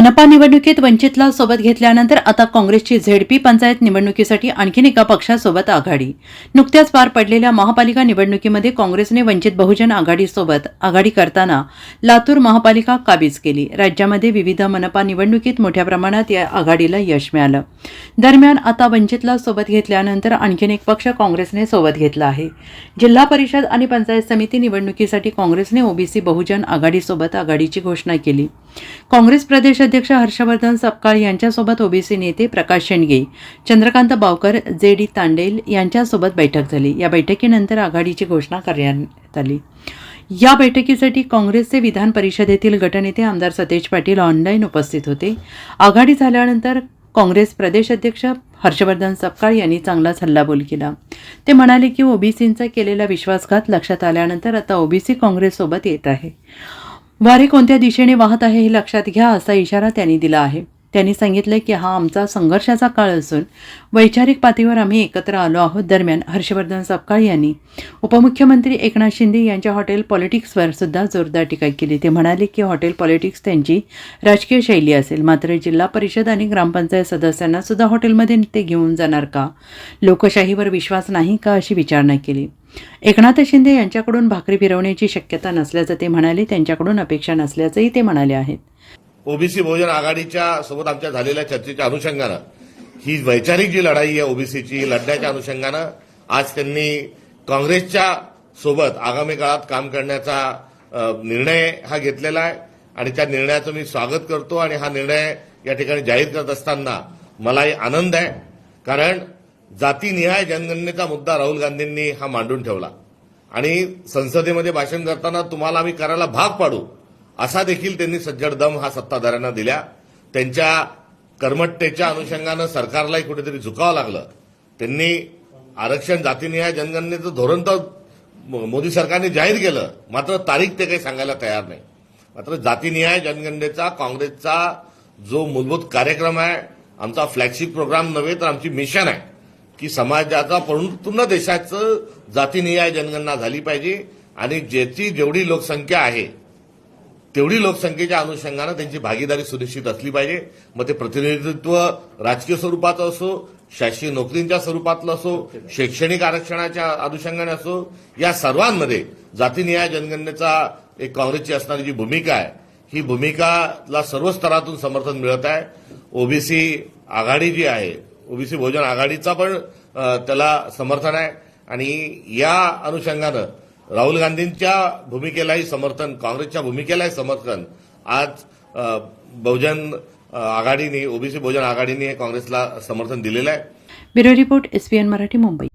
मनपा निवडणुकीत वंचितला सोबत घेतल्यानंतर आता काँग्रेसची झेडपी पंचायत निवडणुकीसाठी आणखीन एका पक्षासोबत आघाडी. नुकत्याच पार पडलेल्या महापालिका निवडणुकीमध्ये काँग्रेसने वंचित बहुजन आघाडीसोबत आघाडी करताना लातूर महापालिका काबीज केली. राज्यामध्ये विविध मनपा निवडणुकीत मोठ्या प्रमाणात या आघाडीला यश मिळालं. दरम्यान आता वंचितला सोबत घेतल्यानंतर आणखीन एक पक्ष काँग्रेसने सोबत घेतला आहे. जिल्हा परिषद आणि पंचायत समिती निवडणुकीसाठी काँग्रेसने ओबीसी बहुजन आघाडीसोबत आघाडीची घोषणा केली. काँग्रेस प्रदेश अध्यक्ष हर्षवर्धन सपकाळ यांच्यासोबत ओबीसी नेते प्रकाश शेंडगे चंद्रकांत बावकर जे डी तांडेल यांच्यासोबत बैठक झाली. या बैठकीनंतर आघाडीची घोषणा करण्यात आली. या बैठकीसाठी काँग्रेसचे विधान परिषदेतील गटनेते आमदार सतेज पाटील ऑनलाईन उपस्थित होते. आघाडी झाल्यानंतर काँग्रेस प्रदेश अध्यक्ष हर्षवर्धन सपकाळ यांनी चांगलाच हल्लाबोल केला. ते म्हणाले की ओबीसींचा केलेला विश्वासघात लक्षात आल्यानंतर आता ओबीसी काँग्रेससोबत येत आहे. वारे कोणत्या दिशेने वाहत आहे हे लक्षात घ्या असा इशारा त्यांनी दिला आहे. त्यांनी सांगितलं की हा आमचा संघर्षाचा काळ असून वैचारिक पातळीवर आम्ही एकत्र आलो आहोत दरम्यान हर्षवर्धन सपकाळ यांनी. उपमुख्यमंत्री एकनाथ शिंदे यांच्या हॉटेल पॉलिटिक्सवर सुद्धा जोरदार टीका केली. ते म्हणाले की हॉटेल पॉलिटिक्स त्यांची राजकीय शैली असेल. मात्र जिल्हा परिषद आणि ग्रामपंचायत सदस्यांना सुद्धा हॉटेलमध्ये ते घेऊन जाणार का? लोकशाहीवर विश्वास नाही का अशी विचारणा केली. एकनाथ शिंदे यांच्याकडून भाकरी फिरवण्याची शक्यता नसल्याचं ते म्हणाले. त्यांच्याकडून अपेक्षा नसल्याचंही ते म्हणाले आहेत. ओबीसी बहुजन आघाडीच्या सोबत आमच्या झालेल्या चर्चेच्या अनुषंगानं ही वैचारिक जी लढाई आहे ओबीसीची लढण्याच्या अनुषंगानं आज त्यांनी काँग्रेसच्या सोबत आगामी काळात काम करण्याचा निर्णय हा घेतलेला आहे. आणि त्या निर्णयाचं मी स्वागत करतो आणि हा निर्णय या ठिकाणी जाहीर करत असताना मलाही आनंद आहे. कारण जातीनिहाय जनगणनेचा मुद्दा राहुल गांधींनी हा मांडून ठेवला. आणि संसदेमध्ये भाषण करताना तुम्हाला आम्ही करायला भाग पाडू. असा देखील त्यांनी सज्जड दम हा सत्ताधाऱ्यांना दिल्या. त्यांच्या कर्मठतेच्या अनुषंगानं सरकारलाही कुठेतरी झुकावं लागलं. त्यांनी आरक्षण जातीनिहाय जनगणनेचं धोरण तर म- मोदी सरकारने जाहीर केलं. मात्र तारीख ते काही सांगायला तयार नाही. मात्र जातीनिहाय जनगणनेचा काँग्रेसचा जो मूलभूत कार्यक्रम आहे आमचा फ्लॅगशिप प्रोग्राम नव्हे तर आमची मिशन आहे की समाजाचा पूर्ण देशाचं जातीनिहाय जनगणना झाली पाहिजे आणि ज्याची जेवढी लोकसंख्या आहे तेवढी लोकसंख्येच्या अनुषंगानं त्यांची भागीदारी सुनिश्चित असली पाहिजे. मग ते प्रतिनिधित्व राजकीय स्वरूपाचं असो शासकीय नोकरींच्या स्वरूपातलं असो शैक्षणिक आरक्षणाच्या अनुषंगाने असो या सर्वांमध्ये जातीनिहाय जनगणनेचा एक काँग्रेसची असणारी जी भूमिका आहे ही भूमिकाला सर्व स्तरातून समर्थन मिळत आहे. ओबीसी आघाडी जी आहे ओबीसी बहुजन आघाडीचा पण त्याला समर्थन आहे. आणि या अनुषंगानं राहुल गांधींच्या भूमिकेलाही समर्थन काँग्रेसच्या भूमिकेलाही समर्थन. आज बहुजन आघाडीने ओबीसी बहुजन आघाडीने काँग्रेसला समर्थन दिलेलं आहे. Bureau report SPN Marathi Mumbai.